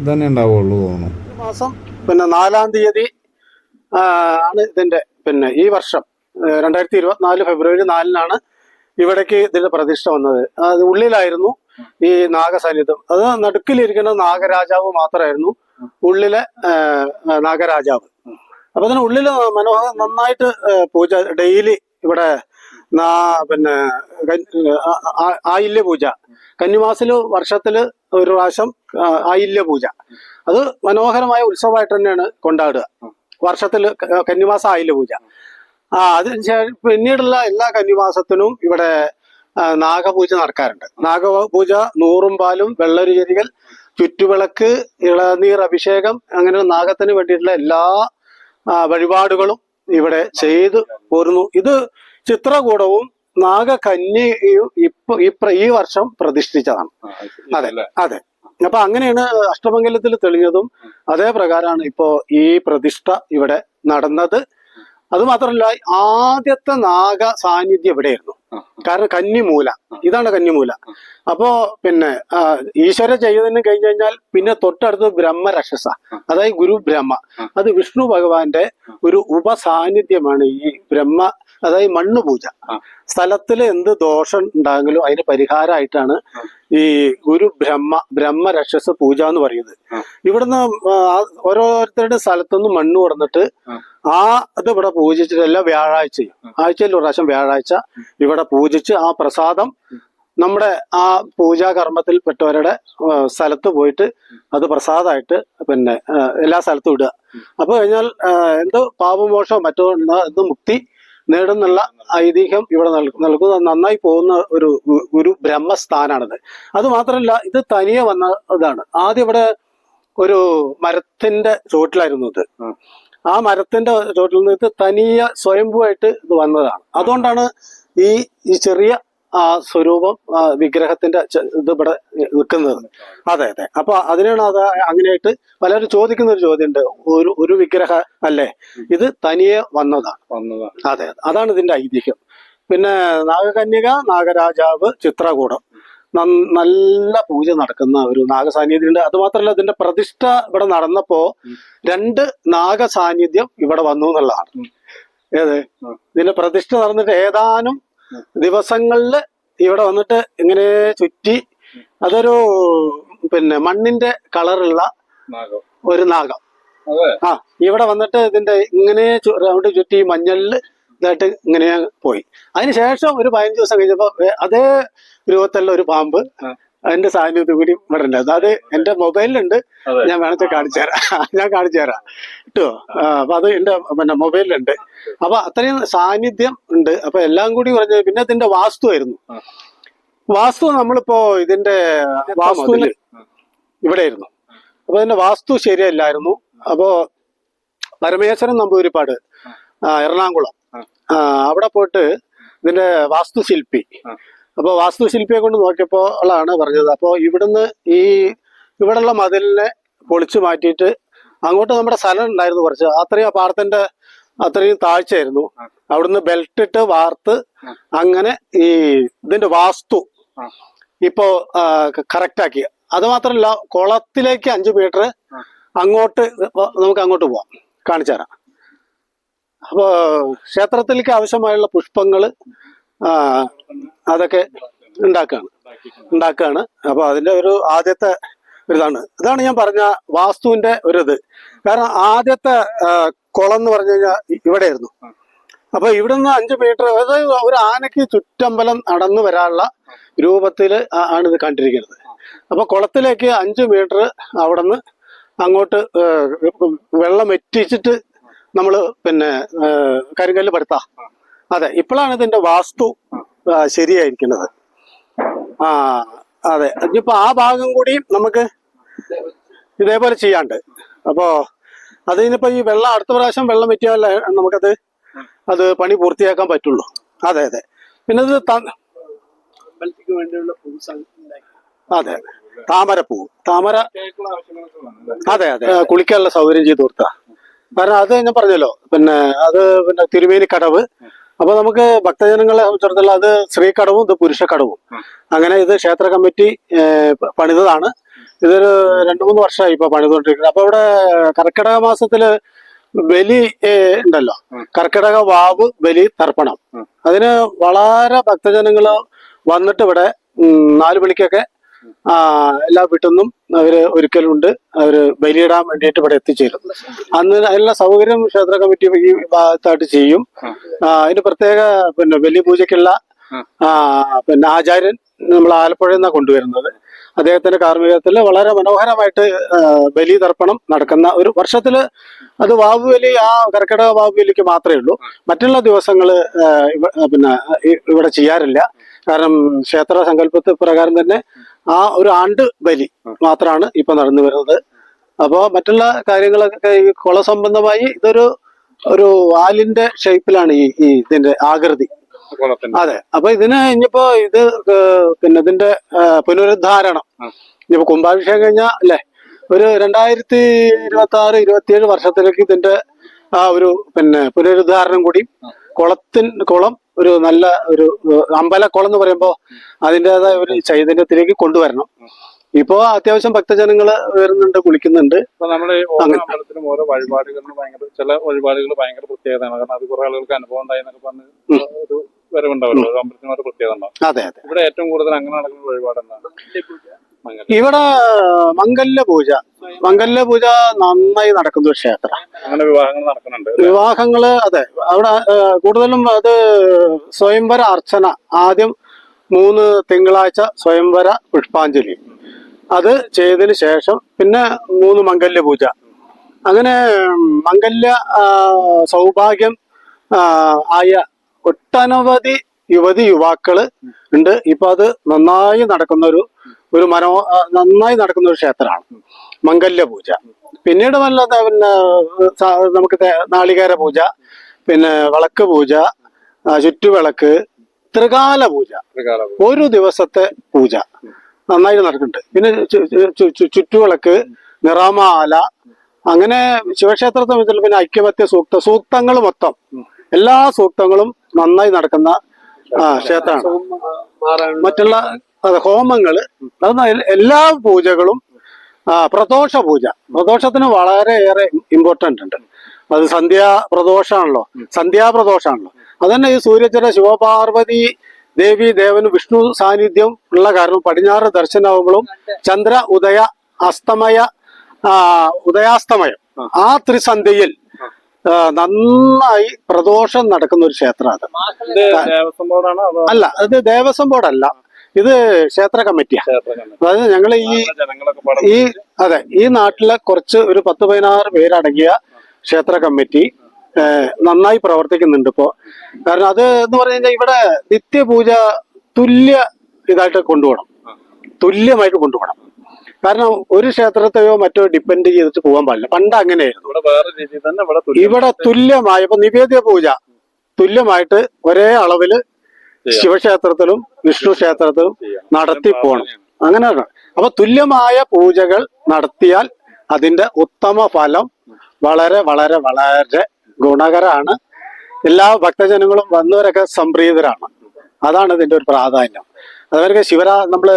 S3: ഇതന്നെ ഉണ്ടാവുള്ളൂ തോന്നുന്നു
S1: മാസം പിന്നെ നാലാം തീയതി ആണ് ഇതിന്റെ പിന്നെ ഈ വർഷം രണ്ടായിരത്തി ഇരുപത്തിനാല് ഫെബ്രുവരി നാലിനാണ് ഇവിടേക്ക് ഇതിന്റെ പ്രതിഷ്ഠ വന്നത് അത് ഉള്ളിലായിരുന്നു ഈ നാഗസാന്നിധ്യം അത് നടുക്കിലിരിക്കുന്ന നാഗരാജാവ് മാത്രമായിരുന്നു ഉള്ളിലെ നാഗരാജാവ് അപ്പൊ അതിന് ഉള്ളില് മനോഹർ നന്നായിട്ട് പൂജ ഡെയിലി ഇവിടെ പിന്നെ ആയില്യ പൂജ കന്നിമാസില് വർഷത്തില് ഒരു പ്രാവശ്യം ആയില്യ പൂജ അത് മനോഹരമായ ഉത്സവമായിട്ട് തന്നെയാണ് കൊണ്ടാടുക വർഷത്തില് കന്നിമാസ ആയില്യ പൂജ ആ അതിനുശേഷം പിന്നീടുള്ള എല്ലാ കന്നിമാസത്തിനും ഇവിടെ നാഗപൂജ നടക്കാറുണ്ട് നാഗപൂജ നൂറും പാലും വെള്ളരുചരികൾ ചുറ്റുവിളക്ക് ഇളനീർ അഭിഷേകം അങ്ങനെ നാഗത്തിന് വേണ്ടിയിട്ടുള്ള എല്ലാ വഴിപാടുകളും ഇവിടെ ചെയ്തു പോരുന്നു ഇത് ചിത്രകൂടവും നാഗകന്യയും ഇപ്പൊ ഇപ്പൊ ഈ വർഷം പ്രതിഷ്ഠിച്ചതാണ് അതെ അതെ അപ്പൊ അങ്ങനെയാണ് അഷ്ടമംഗലത്തിൽ തെളിഞ്ഞതും അതേ പ്രകാരമാണ് ഇപ്പോ ഈ പ്രതിഷ്ഠ ഇവിടെ നടന്നത് അത് മാത്രമല്ല ആദ്യത്തെ നാഗ സാന്നിധ്യം ഇവിടെയായിരുന്നു കാരണം കന്നിമൂല ഇതാണ് കന്നിമൂല അപ്പോ പിന്നെ ഈശ്വര ചെയ്തതിന് കഴിഞ്ഞു കഴിഞ്ഞാൽ പിന്നെ തൊട്ടടുത്ത് ബ്രഹ്മരക്ഷസ അതായത് ഗുരു ബ്രഹ്മ അത് വിഷ്ണു ഭഗവാന്റെ ഒരു ഉപസാന്നിധ്യമാണ് ഈ ബ്രഹ്മ അതായത് മണ്ണ് പൂജ സ്ഥലത്തിൽ എന്ത് ദോഷം ഉണ്ടാകുമെങ്കിലും അതിന് പരിഹാരമായിട്ടാണ് ഈ ഗുരു ബ്രഹ്മ ബ്രഹ്മ രക്ഷസ പൂജ എന്ന് പറയുന്നത് ഇവിടുന്ന് ഓരോരുത്തരുടെ സ്ഥലത്തുനിന്ന് മണ്ണ് കൊടുന്നിട്ട് ആ അത് ഇവിടെ പൂജിച്ചിട്ടല്ല വ്യാഴാഴ്ചയും ആഴ്ചയിൽ ഒരു പ്രാവശ്യം വ്യാഴാഴ്ച ഇവിടെ പൂജിച്ച് ആ പ്രസാദം നമ്മുടെ ആ പൂജാ പെട്ടവരുടെ സ്ഥലത്ത് പോയിട്ട് അത് പ്രസാദമായിട്ട് പിന്നെ എല്ലാ സ്ഥലത്തും ഇടുക അപ്പൊ കഴിഞ്ഞാൽ എന്ത് പാപമോഷോ മറ്റോ എന്ത് മുക്തി നേടുന്നുള്ള ഐതിഹ്യം ഇവിടെ നൽകുന്നത് നന്നായി പോകുന്ന ഒരു ഒരു ബ്രഹ്മസ്ഥാനാണിത് അത് മാത്രമല്ല ഇത് തനിയെ വന്ന ഇതാണ് ആദ്യം ഇവിടെ ഒരു മരത്തിന്റെ ചോട്ടിലായിരുന്നു ഇത് ആ മരത്തിന്റെ ചോട്ടിൽ നിന്ന് ഇത് തനിയെ സ്വയംഭൂവായിട്ട് ഇത് വന്നതാണ് അതുകൊണ്ടാണ് ഈ ചെറിയ ആ സ്വരൂപം വിഗ്രഹത്തിന്റെ ഇത് ഇവിടെ നിൽക്കുന്നത് അതെ അതെ അപ്പൊ അതിനാണ് അത് അങ്ങനെയായിട്ട് പലരും ചോദിക്കുന്ന ഒരു ഉണ്ട് ഒരു ഒരു വിഗ്രഹ അല്ലേ ഇത് തനിയെ വന്നതാണ് വന്നതാണ് അതെ അതാണ് ഇതിന്റെ ഐതിഹ്യം പിന്നെ നാഗകന്യക നാഗരാജാവ് ചിത്രകൂടം നല്ല പൂജ നടക്കുന്ന ഒരു നാഗസാന്നിധ്യമുണ്ട് അത് മാത്രല്ല ഇതിന്റെ പ്രതിഷ്ഠ ഇവിടെ നടന്നപ്പോ രണ്ട് നാഗസാന്നിധ്യം ഇവിടെ വന്നു എന്നുള്ളതാണ് ഏത് ഇതിന്റെ പ്രതിഷ്ഠ നടന്നിട്ട് ഏതാനും ദിവസങ്ങളിൽ ഇവിടെ വന്നിട്ട് ഇങ്ങനെ ചുറ്റി അതൊരു പിന്നെ മണ്ണിന്റെ കളറുള്ള ഒരു നാഗം ആ ഇവിടെ വന്നിട്ട് ഇതിന്റെ ഇങ്ങനെ റൗണ്ട് ചുറ്റി മഞ്ഞളിൽ ഇതായിട്ട് ഇങ്ങനെ പോയി അതിനുശേഷം ഒരു പതിനഞ്ച് ദിവസം കഴിഞ്ഞപ്പോ അതേ രൂപത്തിലുള്ള ഒരു പാമ്പ് അതിന്റെ സാന്നിധ്യത്തിൽ കൂടി ഇവിടെ ഉണ്ടായിരുന്നു അത് എന്റെ മൊബൈലിലുണ്ട് ഞാൻ വേണമെച്ച കാണിച്ചു തരാം ഞാൻ കാണിച്ചു തരാം കേട്ടോ അപ്പൊ അത് എന്റെ പിന്നെ മൊബൈലിലുണ്ട് അപ്പൊ അത്രയും സാന്നിധ്യം ഉണ്ട് അപ്പൊ എല്ലാം കൂടി പറഞ്ഞ പിന്നെ അതിന്റെ വാസ്തു ആയിരുന്നു വാസ്തു നമ്മളിപ്പോ ഇതിന്റെ വാസ്തു ഇവിടെ ആയിരുന്നു അപ്പൊ അതിന്റെ വാസ്തു ശരിയല്ലായിരുന്നു അപ്പോ പരമേശ്വരൻ നമ്പൂരിപ്പാട് എറണാകുളം അവിടെ പോയിട്ട് ഇതിന്റെ വാസ്തുശില്പി അപ്പോൾ വാസ്തുശില്പിയെ കൊണ്ട് നോക്കിയപ്പോൾ ഉള്ളതാണ് പറഞ്ഞത് അപ്പോൾ ഇവിടുന്ന് ഈ ഇവിടെയുള്ള മതിലിനെ പൊളിച്ചു മാറ്റിയിട്ട് അങ്ങോട്ട് നമ്മുടെ സ്ഥലം ഉണ്ടായിരുന്നു കുറച്ച് അത്രയും ആ പാടത്തിന്റെ അത്രയും താഴ്ചയായിരുന്നു അവിടുന്ന് ബെൽട്ടിട്ട് വാർത്ത് അങ്ങനെ ഈ ഇതിന്റെ വാസ്തു ഇപ്പോ കറക്റ്റ് ആക്കി അത് മാത്രമല്ല കുളത്തിലേക്ക് അഞ്ചു മീറ്റർ അങ്ങോട്ട് നമുക്ക് അങ്ങോട്ട് പോവാം കാണിച്ചു തരാം അപ്പോൾ ക്ഷേത്രത്തിലേക്ക് ആവശ്യമായുള്ള പുഷ്പങ്ങൾ ആ അതൊക്കെ ഉണ്ടാക്കുകയാണ് ഉണ്ടാക്കുകയാണ് അപ്പോൾ അതിൻ്റെ ഒരു ആദ്യത്തെ ഒരിതാണ് ഇതാണ് ഞാൻ പറഞ്ഞ വാസ്തുവിൻ്റെ ഇത് കാരണം ആദ്യത്തെ കുളം എന്ന് പറഞ്ഞു കഴിഞ്ഞാൽ ഇവിടെയായിരുന്നു അപ്പൊ ഇവിടെ നിന്ന് അഞ്ച് മീറ്റർ അതായത് ഒരു ആനയ്ക്ക് ചുറ്റമ്പലം നടന്നു വരാനുള്ള രൂപത്തിൽ ആണ് ഇത് കണ്ടിരിക്കുന്നത് അപ്പൊ കുളത്തിലേക്ക് അഞ്ച് മീറ്റർ അവിടെ അങ്ങോട്ട് വെള്ളം എറ്റിച്ചിട്ട് നമ്മൾ പിന്നെ കരിങ്കല്ല് പടുത്താ അതെ ഇപ്പോഴാണ് ഇതിന്റെ വാസ്തു ശരിയായിരിക്കുന്നത് ആ അതെ ഇപ്പൊ ആ ഭാഗം കൂടി നമുക്ക് ഇതേപോലെ ചെയ്യാണ്ട് അപ്പോ അതിനിപ്പോ ഈ വെള്ളം അടുത്ത പ്രാവശ്യം വെള്ളം പറ്റിയാലേ നമുക്കത് അത് പണി പൂർത്തിയാക്കാൻ പറ്റുള്ളൂ അതെ അതെ പിന്നെ ഇത് വേണ്ടിയുള്ള അതെ താമരപ്പൂ താമര അതെ അതെ കുളിക്കാനുള്ള സൗകര്യം ചെയ്ത് കൊടുത്ത കാരണം അത് ഞാൻ പറഞ്ഞല്ലോ പിന്നെ അത് പിന്നെ തിരുമേനി കടവ് അപ്പൊ നമുക്ക് ഭക്തജനങ്ങളെ സംബന്ധിച്ചിടത്തോളം അത് സ്ത്രീക്കടവും ഇത് പുരുഷക്കടവും അങ്ങനെ ഇത് ക്ഷേത്ര കമ്മിറ്റി പണിതതാണ് ഇതൊരു രണ്ടു മൂന്ന് വർഷമായി ഇപ്പൊ പണിതുകൊണ്ടിരിക്കുന്നത് അപ്പൊ ഇവിടെ കർക്കിടക മാസത്തില് ബലി ഉണ്ടല്ലോ കർക്കിടക വാവ് ബലി തർപ്പണം അതിന് വളരെ ഭക്തജനങ്ങൾ വന്നിട്ട് ഇവിടെ നാലു മണിക്കൊക്കെ എല്ലാ വീട്ടിൽ നിന്നും അവർ ഒരിക്കലുണ്ട് അവര് ബലിയിടാൻ വേണ്ടിയിട്ട് ഇവിടെ എത്തിച്ചേരും അന്ന് അതിനുള്ള സൗകര്യം ക്ഷേത്ര കമ്മിറ്റി ഈ ഭാഗത്തായിട്ട് ചെയ്യും അതിന് പ്രത്യേക പിന്നെ ബലിപൂജയ്ക്കുള്ള പിന്നെ ആചാര്യൻ നമ്മൾ ആലപ്പുഴയിൽ നിന്നാണ് കൊണ്ടുവരുന്നത് അദ്ദേഹത്തിന്റെ കാർമ്മികത്തിൽ വളരെ മനോഹരമായിട്ട് ബലി തർപ്പണം നടക്കുന്ന ഒരു വർഷത്തിൽ അത് വാവു ബലി ആ കർക്കിടക വാവു ബലിക്ക് മാത്രമേ ഉള്ളൂ മറ്റുള്ള ദിവസങ്ങള് പിന്നെ ഇവിടെ ചെയ്യാറില്ല കാരണം ക്ഷേത്ര സങ്കല്പത്തെ പ്രകാരം തന്നെ ആ ഒരു ആണ്ട് ബലി മാത്രമാണ് ഇപ്പൊ നടന്നു വരുന്നത് അപ്പോൾ മറ്റുള്ള കാര്യങ്ങളൊക്കെ ഈ കുള സംബന്ധമായി ഇതൊരു ഒരു ആലിന്റെ ഷേപ്പിലാണ് ഈ ഈ ഇതിന്റെ ആകൃതി അതെ അപ്പൊ ഇതിന് ഇനിയിപ്പോ ഇത് പിന്നെ ഇതിന്റെ പുനരുദ്ധാരണം ഇനിയിപ്പോ കുംഭാഭിഷേകം കഴിഞ്ഞാൽ അല്ലെ ഒരു രണ്ടായിരത്തി ഇരുപത്തി ആറ് ഇരുപത്തിയേഴ് വർഷത്തിലേക്ക് ഇതിന്റെ ആ ഒരു പിന്നെ പുനരുദ്ധാരണം കൂടി കുളത്തിൻ കുളം ഒരു നല്ല ഒരു അമ്പലക്കുളം എന്ന് പറയുമ്പോൾ അതിൻ്റെതായ ഒരു ചൈതന്യത്തിലേക്ക് കൊണ്ടുവരണം ഇപ്പോ അത്യാവശ്യം ഭക്തജനങ്ങൾ വരുന്നുണ്ട് കുളിക്കുന്നുണ്ട് നമ്മുടെ അമ്പലത്തിലും ഓരോ വഴിപാടുകളിലും ഭയങ്കര ചില വഴിപാടുകൾ ഭയങ്കര പ്രത്യേകതയാണ് കാരണം അത് കുറെ ആളുകൾക്ക് അനുഭവം ഉണ്ടായി എന്നൊക്കെ പറഞ്ഞ് ഒരു വരവുണ്ടാവല്ലോ അമ്പലത്തിന് ഓരോ പ്രത്യേകത ഉണ്ടാവും ഇവിടെ ഏറ്റവും കൂടുതൽ അങ്ങനെ നടക്കുന്ന വഴിപാട് എന്താണ് ഇവിടെ മംഗല്യ പൂജ മംഗല്യ പൂജ നന്നായി നടക്കുന്ന ഒരു ക്ഷേത്രം അങ്ങനെ വിവാഹങ്ങൾ നടക്കുന്നുണ്ട് വിവാഹങ്ങള് അതെ അവിടെ കൂടുതലും അത് സ്വയംവര അർച്ചന ആദ്യം മൂന്ന് തിങ്കളാഴ്ച സ്വയംവര പുഷ്പാഞ്ജലി അത് ചെയ്തതിന് ശേഷം പിന്നെ മൂന്ന് മംഗല്യ പൂജ അങ്ങനെ മംഗല്യ സൗഭാഗ്യം ആയ ഒട്ടനവധി യുവതി യുവാക്കള് ഉണ്ട് ഇപ്പൊ അത് നന്നായി നടക്കുന്ന ഒരു ഒരു മനോ നന്നായി നടക്കുന്ന ഒരു ക്ഷേത്രമാണ് മംഗല്യ പൂജ പിന്നീട് നല്ല പിന്നെ നമുക്ക് നാളികേര പൂജ പിന്നെ വിളക്ക് പൂജ ചുറ്റുവിളക്ക് ത്രികാല പൂജ ഒരു ദിവസത്തെ പൂജ നന്നായിട്ട് നടക്കുന്നുണ്ട് പിന്നെ ചുറ്റുവിളക്ക് നിറമാല അങ്ങനെ ശിവക്ഷേത്രത്തെ വെച്ചാൽ പിന്നെ ഐക്യമത്യ സൂക്ത സൂക്തങ്ങൾ മൊത്തം എല്ലാ സൂക്തങ്ങളും നന്നായി നടക്കുന്ന ക്ഷേത്രമാണ് മറ്റുള്ള അത് ഹോമങ്ങൾ അത് എല്ലാ പൂജകളും പ്രദോഷ പൂജ പ്രദോഷത്തിന് വളരെയേറെ ഇമ്പോർട്ടൻ്റ് ഉണ്ട് അത് സന്ധ്യാ പ്രദോഷമാണല്ലോ സന്ധ്യാ അത് അതന്നെ ഈ സൂര്യചര ശിവപാർവതി ദേവി ദേവന് വിഷ്ണു സാന്നിധ്യം ഉള്ള കാരണം പടിഞ്ഞാറ് ദർശനവുമ്പോഴും ചന്ദ്ര ഉദയ അസ്തമയ ഉദയാസ്തമയം ആ ത്രിസന്ധ്യയിൽ നന്നായി പ്രദോഷം നടക്കുന്ന ഒരു അത് അല്ല അത് ദേവസ്വം ബോർഡല്ല ഇത് ക്ഷേത്ര കമ്മിറ്റിയാ അതായത് ഞങ്ങൾ ഈ ഈ അതെ ഈ നാട്ടിലെ കുറച്ച് ഒരു പത്ത് പതിനാറ് പേരടങ്ങിയ ക്ഷേത്ര കമ്മിറ്റി നന്നായി പ്രവർത്തിക്കുന്നുണ്ട് ഇപ്പോ കാരണം അത് എന്ന് പറഞ്ഞു കഴിഞ്ഞാൽ ഇവിടെ നിത്യപൂജ തുല്യ ഇതായിട്ട് കൊണ്ടുപോകണം തുല്യമായിട്ട് കൊണ്ടുപോകണം കാരണം ഒരു ക്ഷേത്രത്തെയോ മറ്റോ ഡിപ്പെൻഡ് ചെയ്തിട്ട് പോകാൻ പാടില്ല പണ്ട് അങ്ങനെയായിരുന്നു ഇവിടെ തുല്യമായ ഇപ്പൊ നിവേദ്യ പൂജ തുല്യമായിട്ട് ഒരേ അളവിൽ ശിവക്ഷേത്രത്തിലും വിഷ്ണു ക്ഷേത്രത്തിലും നടത്തി പോകണം അങ്ങനെ അപ്പൊ തുല്യമായ പൂജകൾ നടത്തിയാൽ അതിന്റെ ഉത്തമ ഫലം വളരെ വളരെ വളരെ ഗുണകരമാണ് എല്ലാ ഭക്തജനങ്ങളും വന്നവരൊക്കെ സംപ്രീതരാണ് അതാണ് ഇതിന്റെ ഒരു പ്രാധാന്യം അതുപോലെ ശിവരാ നമ്മള്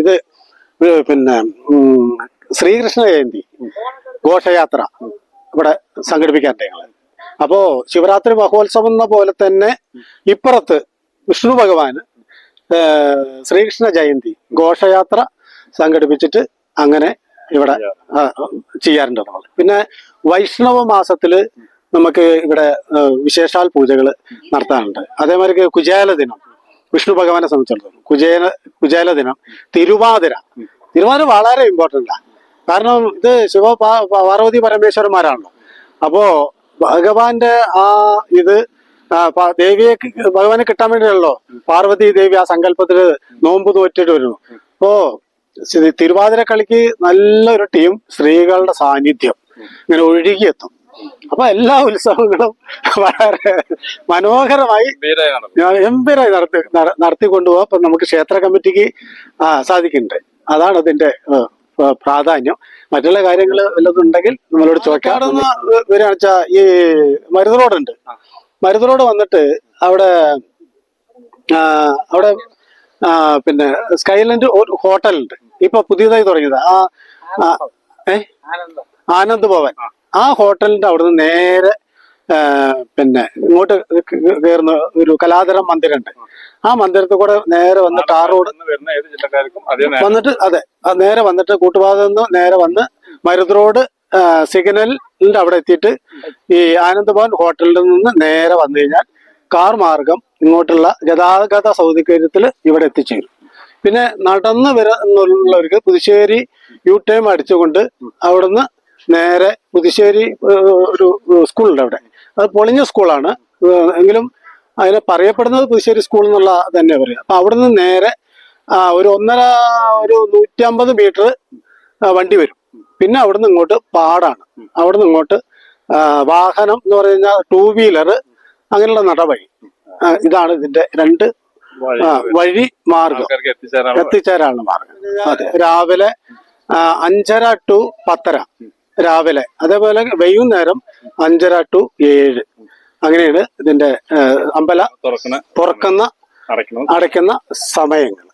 S1: ഇത് പിന്നെ ശ്രീകൃഷ്ണ ജയന്തി ഘോഷയാത്ര ഇവിടെ സംഘടിപ്പിക്കാൻ ഞങ്ങൾ അപ്പോ ശിവരാത്രി മഹോത്സവം എന്ന പോലെ തന്നെ ഇപ്പുറത്ത് വിഷ്ണു ഭഗവാന് ശ്രീകൃഷ്ണ ജയന്തി ഘോഷയാത്ര സംഘടിപ്പിച്ചിട്ട് അങ്ങനെ ഇവിടെ ചെയ്യാറുണ്ട് നമ്മൾ പിന്നെ വൈഷ്ണവ മാസത്തില് നമുക്ക് ഇവിടെ വിശേഷാൽ പൂജകൾ നടത്താറുണ്ട് അതേമാതിരി കുചേല ദിനം വിഷ്ണു ഭഗവാനെ സംബന്ധിച്ചിടത്തോളം കുചേല കുചേല ദിനം തിരുവാതിര തിരുവാതിര വളരെ ഇമ്പോർട്ടൻ്റ് ആണ് കാരണം ഇത് ശിവ പാർവതി പരമേശ്വരന്മാരാണല്ലോ അപ്പോ ഭഗവാന്റെ ആ ഇത് ദേവിയെ ഭഗവാനെ കിട്ടാൻ വേണ്ടിയല്ലോ പാർവതി ദേവി ആ സങ്കല്പത്തിൽ നോമ്പ് തോറ്റിട്ട് വരുന്നു അപ്പോ തിരുവാതിര കളിക്ക് നല്ലൊരു ടീം സ്ത്രീകളുടെ സാന്നിധ്യം ഇങ്ങനെ ഒഴുകിയെത്തും അപ്പൊ എല്ലാ ഉത്സവങ്ങളും വളരെ മനോഹരമായി ഗംഭീരമായി നടത്തി നടത്തി കൊണ്ടുപോകാൻ അപ്പൊ നമുക്ക് ക്ഷേത്ര കമ്മിറ്റിക്ക് സാധിക്കുന്നുണ്ട് അതാണ് അതിന്റെ പ്രാധാന്യം മറ്റുള്ള കാര്യങ്ങൾ വല്ലതും ഉണ്ടെങ്കിൽ നമ്മളോട് ചോദിക്കാം ഈ മരുന്ന് റോഡുണ്ട് മരുതനോട് വന്നിട്ട് അവിടെ അവിടെ പിന്നെ സ്കൈലൻഡ് ഒരു ഹോട്ടലുണ്ട് ഇപ്പൊ പുതിയതായി തുടങ്ങിയത് ആ ഏ ആനന്ദ് ഭവൻ ആ ഹോട്ടലിന്റെ അവിടുന്ന് നേരെ പിന്നെ ഇങ്ങോട്ട് കയറുന്ന ഒരു കലാതരം മന്ദിരമുണ്ട് ആ മന്ദിരത്തിൽ കൂടെ നേരെ വന്ന് ടാർ റോഡ് വന്നിട്ട് അതെ നേരെ വന്നിട്ട് കൂട്ടുപാതയിൽ നിന്ന് നേരെ വന്ന് മരുത് റോഡ് സിഗ്നലിന്റെ അവിടെ എത്തിയിട്ട് ഈ ആനന്ദഭവൻ ഹോട്ടലിൽ നിന്ന് നേരെ വന്നു കഴിഞ്ഞാൽ കാർ മാർഗം ഇങ്ങോട്ടുള്ള ഗതാഗത സൗകര്യത്തിൽ ഇവിടെ എത്തിച്ചേരും പിന്നെ നടന്ന് വരുന്നുള്ളവർക്ക് പുതുശ്ശേരി യു ടൈം അടിച്ചുകൊണ്ട് അവിടുന്ന് നേരെ പുതുശ്ശേരി ഒരു സ്കൂളുണ്ട് അവിടെ അത് പൊളിഞ്ഞ സ്കൂളാണ് എങ്കിലും അതിനെ പറയപ്പെടുന്നത് പുതുശ്ശേരി സ്കൂൾ എന്നുള്ള തന്നെ പറയാം അപ്പൊ അവിടുന്ന് നേരെ ഒരു ഒന്നര ഒരു നൂറ്റമ്പത് മീറ്റർ വണ്ടി വരും പിന്നെ അവിടുന്ന് ഇങ്ങോട്ട് പാടാണ് അവിടുന്ന് ഇങ്ങോട്ട് വാഹനം എന്ന് പറയുന്ന ടൂ വീലർ അങ്ങനെയുള്ള നടവഴി ഇതാണ് ഇതിന്റെ രണ്ട് വഴി മാർഗം എത്തിച്ചേരാനുള്ള മാർഗം അതെ രാവിലെ അഞ്ചര ടു പത്തര രാവിലെ അതേപോലെ വൈകുന്നേരം അഞ്ചര ടു ഏഴ് അങ്ങനെയാണ് ഇതിന്റെ അമ്പല തുറക്കുന്ന അടയ്ക്കുന്ന സമയങ്ങൾ